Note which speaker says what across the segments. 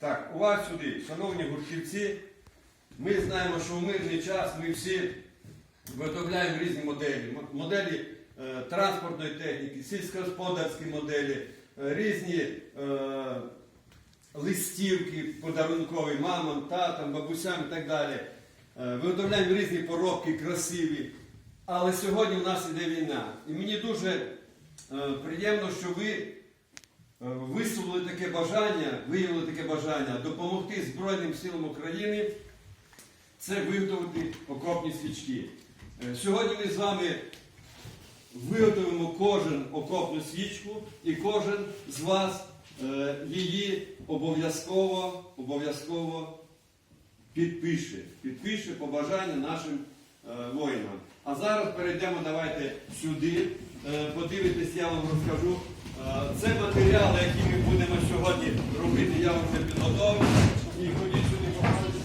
Speaker 1: Так, увага сюди, шановні гуртівці. Ми знаємо, що в мирний час ми всі виготовляємо різні моделі. Моделі е, транспортної техніки, сільськогосподарські моделі, е, різні е, листівки подарункові мамам, татам, бабусям і так далі. Е, Виготовляємо різні поробки, красиві. Але сьогодні в нас іде війна. І мені дуже е, приємно, що ви висловили таке бажання, виявили таке бажання допомогти Збройним силам України це виготовити окопні свічки. Е, Сьогодні ми з вами виготовимо кожен окопну свічку і кожен з вас е, її обов'язково, обов'язково підпише. Підпише побажання нашим е, воїнам. А зараз перейдемо, давайте сюди. Е, подивитесь, я вам розкажу. Е, це матеріали, які ми будемо сьогодні робити, я вже підготовив. І ходіть сюди, покажете.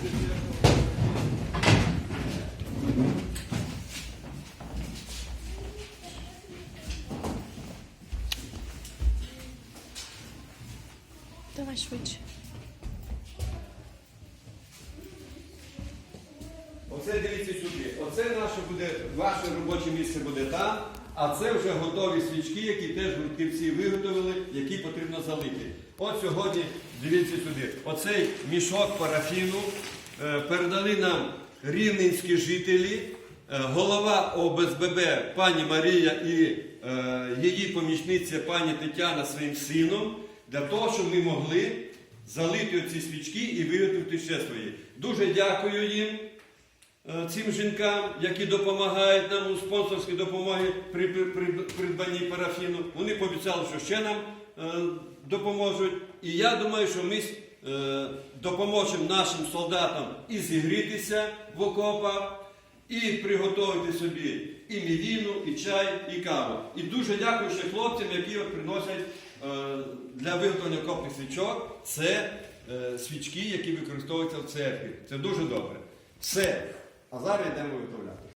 Speaker 2: Давай швидше.
Speaker 1: Оце дивіться сюди. Оце наше буде, ваше робоче місце буде там, а це вже готові свічки, які теж гуртківці виготовили, які потрібно залити. От сьогодні, дивіться сюди, оцей мішок парафіну е, передали нам рівненські жителі, е, голова ОБСББ пані Марія і е, її помічниця пані Тетяна своїм сином, для того, щоб ми могли залити оці свічки і виготовити ще свої. Дуже дякую їм цим жінкам, які допомагають нам у спонсорській допомогі при, при, при придбанні парафіну. Вони пообіцяли, що ще нам е, допоможуть. І я думаю, що ми е, допоможемо нашим солдатам і зігрітися в окопах, і приготувати собі і мівіну, і чай, і каву. І дуже дякую ще хлопцям, які приносять е, для виготовлення окопних свічок. Це е, свічки, які використовуються в церкві. Це дуже добре. Все. А зараз йдемо виготовляти.